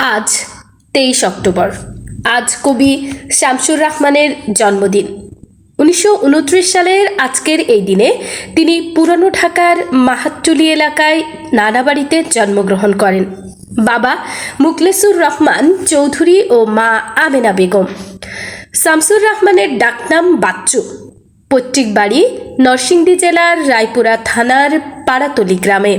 আজ তেইশ অক্টোবর। আজ কবি শামসুর রহমানের জন্মদিন। উনিশশো উনত্রিশ সালের আজকের এই দিনে তিনি পুরানো ঢাকার মাহাট্টুলি এলাকায় নানাবাড়িতে জন্মগ্রহণ করেন। বাবা মুকলেসুর রহমান চৌধুরী ও মা আমেনা বেগম। শামসুর রহমানের ডাকনাম বাচ্চু। পৈতৃক বাড়ি নরসিংদী জেলার রায়পুরা থানার পাড়াতলি গ্রামে।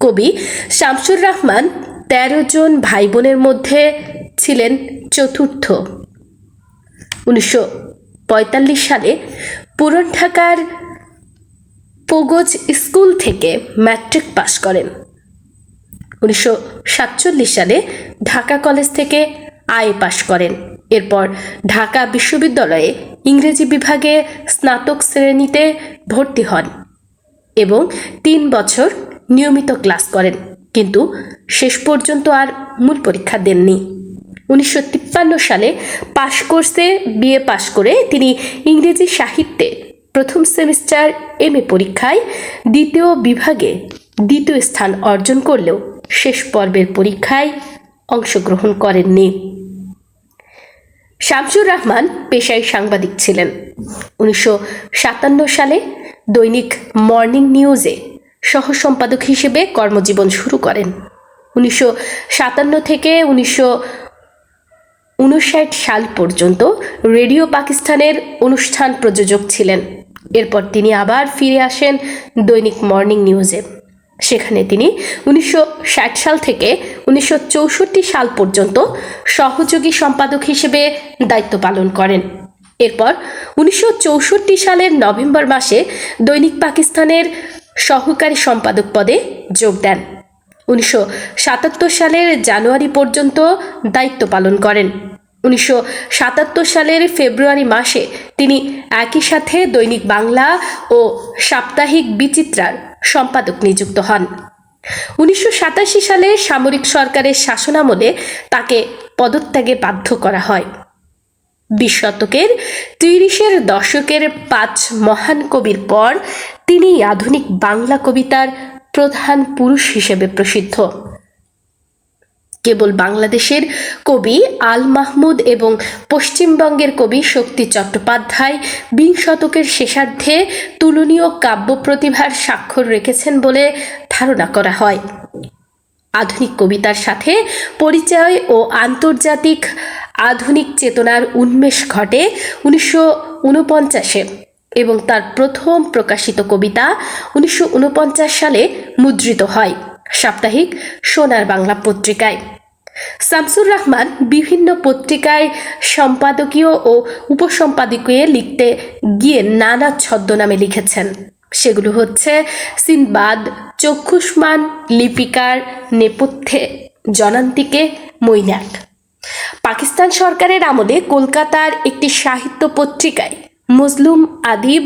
কবি শামসুর রহমান তেরো জন ভাই বোনের মধ্যে ছিলেন চতুর্থ। উনিশশো পঁয়তাল্লিশ সালে পুরন ঢাকার পোগজ স্কুল থেকে ম্যাট্রিক পাশ করেন। উনিশশো সাতচল্লিশ সালে ঢাকা কলেজ থেকে আয়ে পাশ করেন। এরপর ঢাকা বিশ্ববিদ্যালয়ে ইংরেজি বিভাগে স্নাতক শ্রেণীতে ভর্তি হন এবং তিন বছর নিয়মিত ক্লাস করেন। কিন্তু শেষ পর্যন্ত আর মূল পরীক্ষা দেননি। উনিশশো তিপ্পান্ন সালে পাশ কোর্সে বিএ পাশ করে তিনি ইংরেজি সাহিত্যে প্রথম সেমিস্টার এম এ পরীক্ষায় দ্বিতীয় বিভাগে দ্বিতীয় স্থান অর্জন করলেও শেষ পর্বের পরীক্ষায় অংশগ্রহণ করেননি। শামসুর রহমান পেশায় সাংবাদিক ছিলেন। উনিশশো সাতান্ন সালে দৈনিক মর্নিং নিউজে সহ সম্পাদক হিসেবে কর্মজীবন শুরু করেন। উনিশশো সাতান্ন থেকে উনিশশো উনষাট সাল পর্যন্ত রেডিও পাকিস্তানের অনুষ্ঠান প্রযোজক ছিলেন। এরপর তিনি আবার ফিরে আসেন দৈনিক মর্নিং নিউজে। সেখানে তিনি উনিশশো ষাট সাল থেকে উনিশশো চৌষট্টি সাল পর্যন্ত সহযোগী সম্পাদক হিসেবে দায়িত্ব পালন করেন। এরপর উনিশশো চৌষট্টি সালের নভেম্বর মাসে দৈনিক পাকিস্তানের সহকারী সম্পাদক পদে যোগ দেন। উনিশশো সাতাত্তর সালের জানুয়ারি পর্যন্ত দায়িত্ব পালন করেন। উনিশশো সাতাত্তর সালের ফেব্রুয়ারি মাসে তিনি একই সাথে দৈনিক বাংলা ও সাপ্তাহিক বিচিত্রার সম্পাদক নিযুক্ত হন। উনিশশো সাতাশি সালে সামরিক সরকারের শাসনামলে তাকে পদত্যাগে বাধ্য করা হয়। বিশ শতকের তিরিশের দশকের পাঁচ মহান কবির পর তিনি আধুনিক বাংলা কবিতার প্রধান পুরুষ হিসেবে প্রসিদ্ধ। কেবল বাংলাদেশের কবি আল মাহমুদ এবং পশ্চিমবঙ্গের কবি শক্তি চট্টোপাধ্যায় বিং শতকের শেষার্ধে তুলনীয় কাব্য প্রতিভার স্বাক্ষর রেখেছেন বলে ধারণা করা হয়। আধুনিক কবিতার সাথে পরিচয় ও আন্তর্জাতিক আধুনিক চেতনার উন্মেষ ঘটে উনিশশো উনপঞ্চাশে এবং তার প্রথম প্রকাশিত কবিতা উনিশশো উনপঞ্চাশ সালে মুদ্রিত হয় সাপ্তাহিক সোনার বাংলা পত্রিকায়। শামসুর রহমান বিভিন্ন পত্রিকায় সম্পাদকীয় ও উপসম্পাদকীয় লিখতে গিয়ে নানা ছদ্মনামে লিখেছেন। সেগুলো হচ্ছে সিনবাদ, চক্ষুষ্মান, লিপিকার নেপথ্যে, জনান্তিকে মৈনাক। পাকিস্তান সরকারের আমলে কলকাতার একটি সাহিত্য পত্রিকায় মজলুম আদিব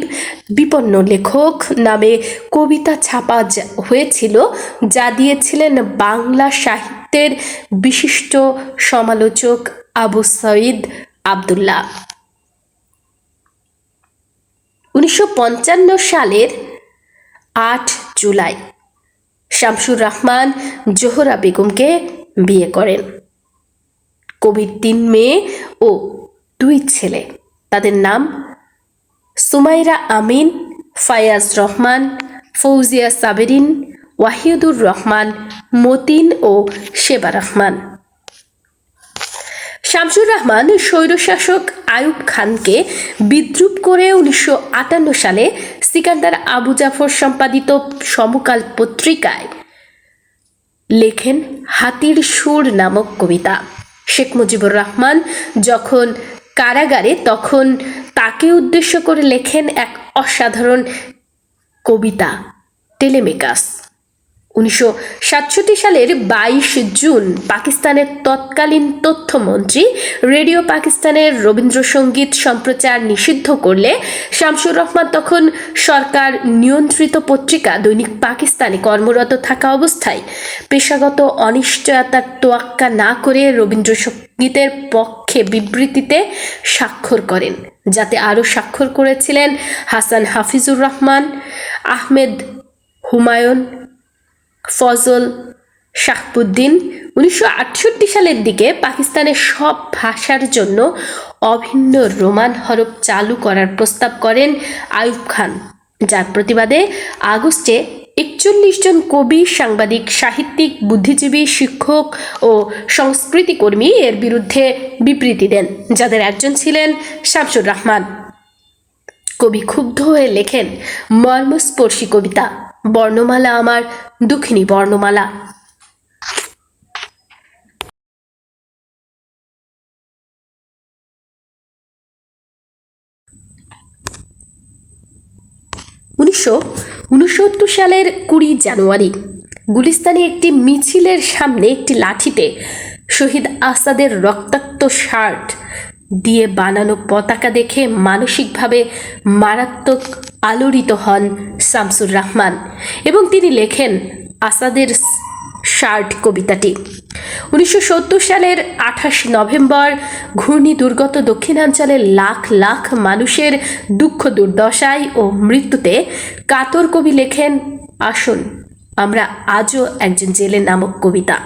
বিপন্ন লেখক নামে কবিতা ছাপা হয়েছিল, যা দিয়েছিলেন বাংলা সাহিত্যের বিশিষ্ট সমালোচক আবু সঈদ আবদুল্লাহ। উনিশশো পঞ্চান্ন সালের আট জুলাই শামসুর রহমান জোহরা বেগমকে বিয়ে করেন। কবির তিন মেয়ে ও দুই ছেলে, তাদের নাম সুমাইরা আমিন, ফায়াজ রহমান, ফৌজিয়া সাবেরিন, ওয়াহিদুর রহমান, মতিন ও শেবা রহমান। শামসুর রহমান স্বৈরশাসক আয়ুব খানকে বিদ্রুপ করে উনিশশো আটান্ন সালে সিকান্দার আবু জাফর সম্পাদিত সমকাল পত্রিকায় লেখেন হাতির সুর নামক কবিতা। শেখ মুজিবুর রহমান যখন কারাগারে, তখন তাকে উদ্দেশ্য করে লেখেন এক অসাধারণ কবিতা, টেলেমেকাস। উনিশশো সাতষট্টি সালের বাইশ জুন পাকিস্তানের তৎকালীন তথ্যমন্ত্রী, রেডিও পাকিস্তানের রবীন্দ্রসঙ্গীত সম্প্রচার নিষিদ্ধ করলে শামসুর রহমান তখন সরকার নিয়ন্ত্রিত পত্রিকা দৈনিক পাকিস্তানে কর্মরত থাকা অবস্থায় পেশাগত অনিশ্চয়তার তোয়াক্কা না করে রবীন্দ্রসঙ্গীতের পক্ষে বিবৃতিতে স্বাক্ষর করেন। যাতে আরও স্বাক্ষর করেছিলেন হাসান হাফিজুর রহমান, আহমেদ হুমায়ুন, ফজল শাহবুদ্দিন। উনিশশো আটষট্টি সালের দিকে পাকিস্তানের সব ভাষার জন্য অভিন্ন রোমান হরফ চালু করার প্রস্তাব করেন আয়ুব খান, যার প্রতিবাদে আগস্টে একচল্লিশ জন কবি, সাংবাদিক, সাহিত্যিক, বুদ্ধিজীবী, শিক্ষক ও সংস্কৃতিকর্মী এর বিরুদ্ধে বিবৃতি দেন, যাদের একজন ছিলেন শামসুর রহমান। কবি ক্ষুব্ধ হয়ে লেখেন, মর্মস্পর্শী কবিতা, বর্ণমালা আমার দুঃখিনী বর্ণমালা। উনিশশো উনসত্তর সালের কুড়ি জানুয়ারি, গুলিস্তানে একটি মিছিলের সামনে একটি লাঠিতে শহীদ আসাদের রক্তাক্ত শার্ট দিয়ে বানানো পতাকা দেখে মানসিকভাবে মারাত্মক আলোড়িত হন শামসুর রহমান এবং তিনি লেখেন আসাদের শার্ট কবিতাটি। উনিশশো সত্তর সালের আঠাশ নভেম্বর, ঘূর্ণি দুর্গত দক্ষিণাঞ্চলের লাখ লাখ মানুষের দুঃখ দুর্দশায় ও মৃত্যুতে কাতর কবি লেখেন, আসুন, আমরা আজও একজন জেলে নামক কবিতা।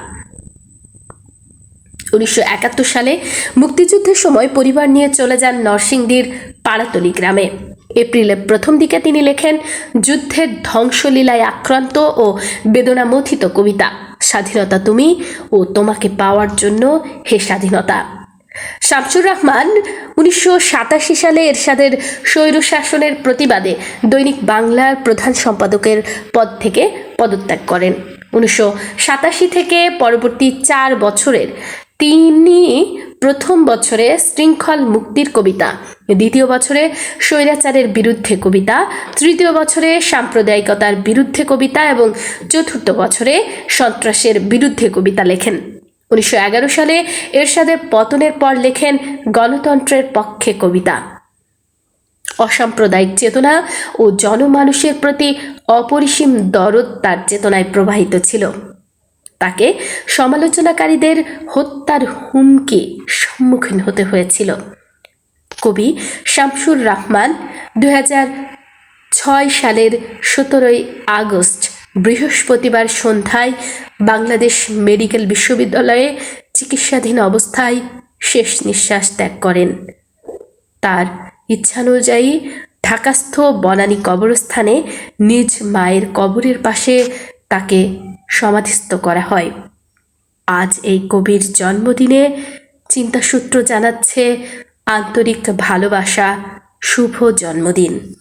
উনিশশো একাত্তর সালে মুক্তিযুদ্ধের সময় পরিবার নিয়ে চলে যান নরসিংদীর পাড়াতলি গ্রামে। এপ্রিলের প্রথম দিকে তিনি লেখেন, যুদ্ধের ধ্বংসলীলায় আক্রান্ত ও বেদনামথিত কবিতা। স্বাধীনতা তুমি ও তোমাকে পাওয়ার জন্য হে স্বাধীনতা। শামসুর রহমান উনিশশো সাতাশি সালে এরশাদের স্বৈরশাসনের প্রতিবাদে দৈনিক বাংলার প্রধান সম্পাদকের পদ থেকে পদত্যাগ করেন। উনিশশো সাতাশি থেকে পরবর্তী চার বছরের তিনি প্রথম বছরে শৃঙ্খল মুক্তির কবিতা, দ্বিতীয় বছরে স্বৈরাচারের বিরুদ্ধে কবিতা, তৃতীয় বছরে সাম্প্রদায়িকতার বিরুদ্ধে কবিতা এবং চতুর্থ বছরে সন্ত্রাসের বিরুদ্ধে কবিতা লেখেন। উনিশশো এগারো সালে এরশাদের পতনের পর লেখেন গণতন্ত্রের পক্ষে কবিতা। অসাম্প্রদায়িক চেতনা ও জনমানুষের প্রতি অপরিসীম দরদ তার চেতনায় প্রবাহিত ছিল। তাকে সমালোচনাকারীদের হত্যার হুমকি সম্মুখীন হতে হয়েছিল। কবি শামসুর রহমান দু ছয় সালের সতেরোই আগস্ট বৃহস্পতিবার সন্ধ্যায় বাংলাদেশ মেডিকেল বিশ্ববিদ্যালয়ে চিকিৎসাধীন অবস্থায় শেষ নিঃশ্বাস ত্যাগ করেন। তার ইচ্ছানুযায়ী ঢাকাস্থ বনানী কবরস্থানে নিজ মায়ের কবরের পাশে তাকে সমাধিস্থ করা হয়। আজ এই কবির জন্মদিনে চিন্তাসূত্র জানাচ্ছে আন্তরিক ভালোবাসা শুভ জন্মদিন।